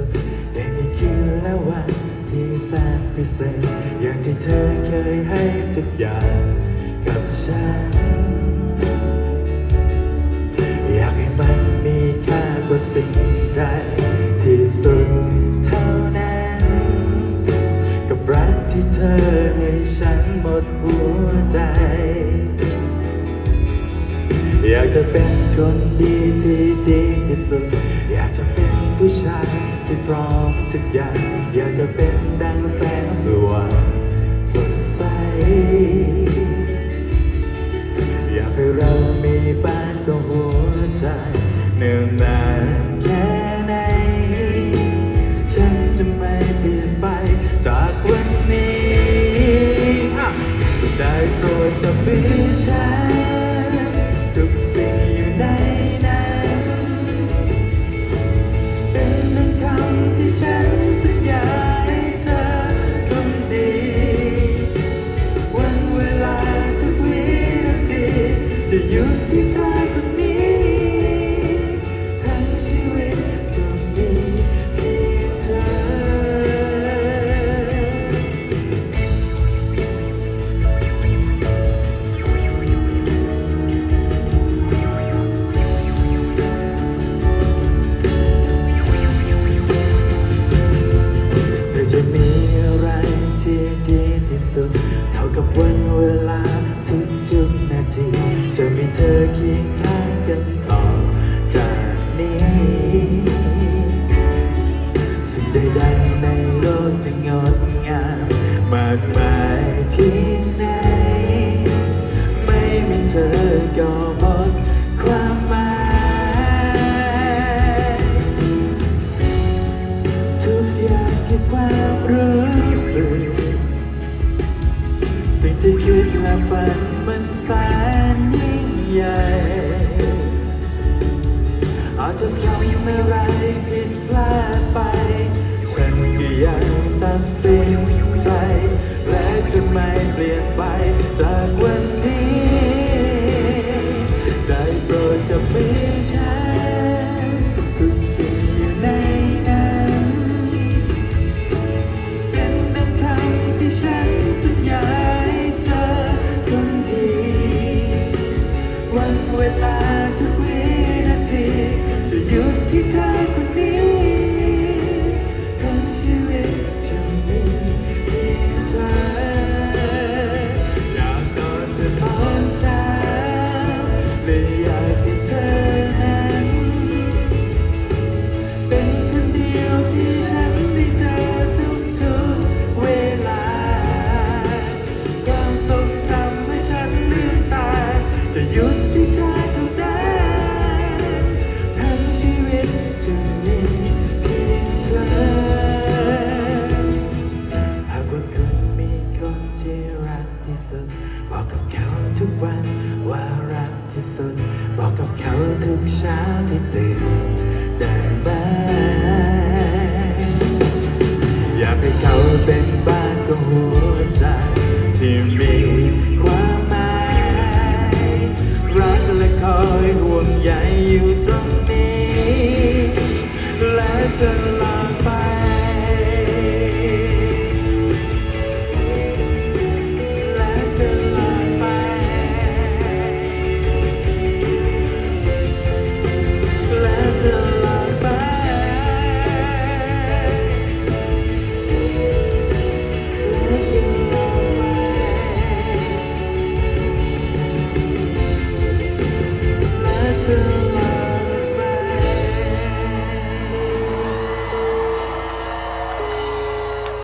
ุด ได้มีคืนและวันที่แสนพิเศษ อย่างที่เธอเคยให้ทุกอย่างกับฉัน อยากให้มันมีค่ากว่าสิ่งใดที่สุดเท่านั้น กับรักที่เธอให้ฉันหมดหัวใจ อยากจะเป็นคนดีที่ ผู้ชายที่พร้อมทุกอย่าง อยากจะเป็นดังแสงสว่างสดใส อยากให้เรามีบ้านของหัวใจเนื่อนานแค่ไหน ฉันจะไม่เปลี่ยนไปจากวันนี้ ได้โปรดจะมีฉัน ทีจะมีเธอเคียงข้างกันต่อจากนี้ สิ่งใดๆในโลกจะงดงามมากมายเพียงไหน ไม่มีเธอก็หมดความหมาย ทุกอย่างคือความรู้สึก สิ่งที่คิดและฝันมันสนยิ่ ทำ บอกกับเขาทุกวันว่ารักที่สุด บอกกับเขาทุกเช้าที่ตื่นได้ไหม